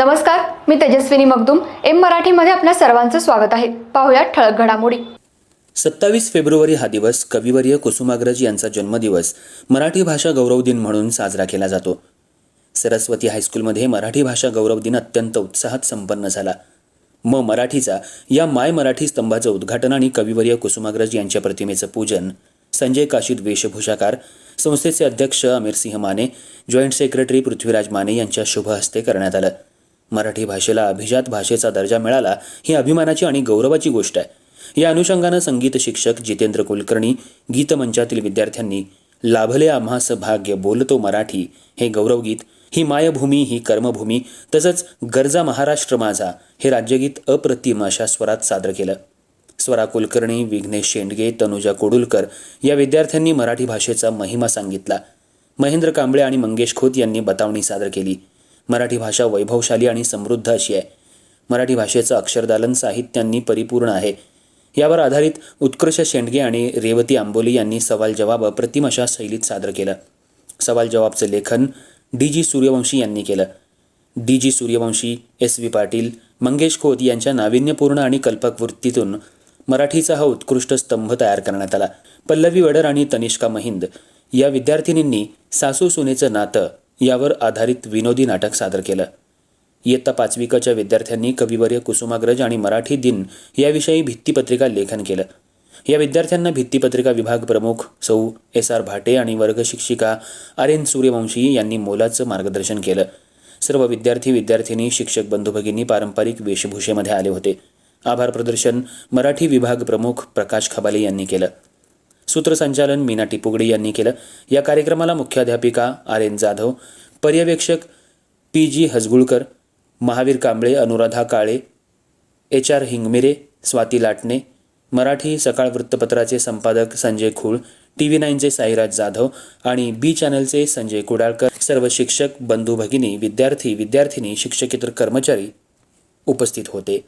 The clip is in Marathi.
नमस्कार मी तेजस्विनी मगदुम. एम मराठीमध्ये आपल्या सर्वांचं स्वागत आहे. पाहुयात ठळक घडामोडी. सत्तावीस फेब्रुवारी हा दिवस कविवर्य कुसुमाग्रज यांचा जन्मदिवस मराठी भाषा गौरव दिन म्हणून साजरा केला जातो. सरस्वती हायस्कूलमध्ये मराठी भाषा गौरव दिन अत्यंत उत्साहात संपन्न झाला. म मराठीचा या माय मराठी स्तंभाचं उद्घाटन आणि कविवर्य कुसुमाग्रज यांच्या प्रतिमेचं पूजन संजय काशीद वेशभूषाकार संस्थेचे अध्यक्ष अमीरसिंह माने जॉईंट सेक्रेटरी पृथ्वीराज माने यांच्या शुभ हस्ते करण्यात आलं. मराठी भाषेला अभिजात भाषेचा दर्जा मिळाला ही अभिमानाची आणि गौरवाची गोष्ट आहे. या अनुषंगानं संगीत शिक्षक जितेंद्र कुलकर्णी गीतमंचातील विद्यार्थ्यांनी लाभले आम्हास भाग्य बोलतो मराठी हे गौरवगीत. ही मायभूमी ही कर्मभूमी तसंच गरजा महाराष्ट्र माझा हे राज्यगीत अप्रतिम अशा स्वरात सादर केलं. स्वरा कुलकर्णी विघ्नेश शेंडगे तनुजा कोडुलकर या विद्यार्थ्यांनी मराठी भाषेचा महिमा सांगितला. महेंद्र कांबळे आणि मंगेश खोत यांनी बतावणी सादर केली. मराठी भाषा वैभवशाली आणि समृद्ध अशी आहे. मराठी भाषेचं अक्षरदालन साहित्यांनी परिपूर्ण आहे. यावर आधारित उत्कर्ष शेंडगे आणि रेवती आंबोली यांनी सवाल जवाब अप्रतिम अशा शैलीत सादर केलं. सवाल जवाबचं लेखन डी जी सूर्यवंशी यांनी केलं. D G Suryavanshi S V Patil Mangesh Khot यांच्या नाविन्यपूर्ण आणि कल्पक वृत्तीतून मराठीचा हा उत्कृष्ट स्तंभ तयार करण्यात आला. पल्लवी वडर आणि तनिष्का महिंद या विद्यार्थिनींनी सासू सुनेचं नातं यावर आधारित विनोदी नाटक सादर केलं. इयत्ता पाचविकाच्या विद्यार्थ्यांनी कविवर्य कुसुमाग्रज आणि मराठी दिन याविषयी भित्तीपत्रिका लेखन केलं. या विद्यार्थ्यांना भित्तीपत्रिका विभाग प्रमुख सौ एस आर भाटे आणि वर्गशिक्षिका आर एन सूर्यवंशी यांनी मोलाचं मार्गदर्शन केलं. सर्व विद्यार्थी विद्यार्थिनी शिक्षक बंधुभगिनी पारंपरिक वेशभूषेमध्ये आले होते. आभार प्रदर्शन मराठी विभाग प्रमुख प्रकाश खबाले यांनी केलं. सूत्रसंचालन मीना टिपुगडे यांनी केलं. या कार्यक्रमाला मुख्याध्यापिका आर एन जाधव पर्यवेक्षक P G Hajgulkar Mahavir Kamble Anuradha Kale H R Hingmire Swati Latane Marathi Sakal वृत्तपत्राचे संपादक संजय खुळ टी व्ही नाईनचे साईराज जाधव आणि बी चॅनलचे संजय कुडाळकर. सर्व शिक्षक बंधू भगिनी विद्यार्थी विद्यार्थिनी शिक्षकेतर कर्मचारी उपस्थित होते.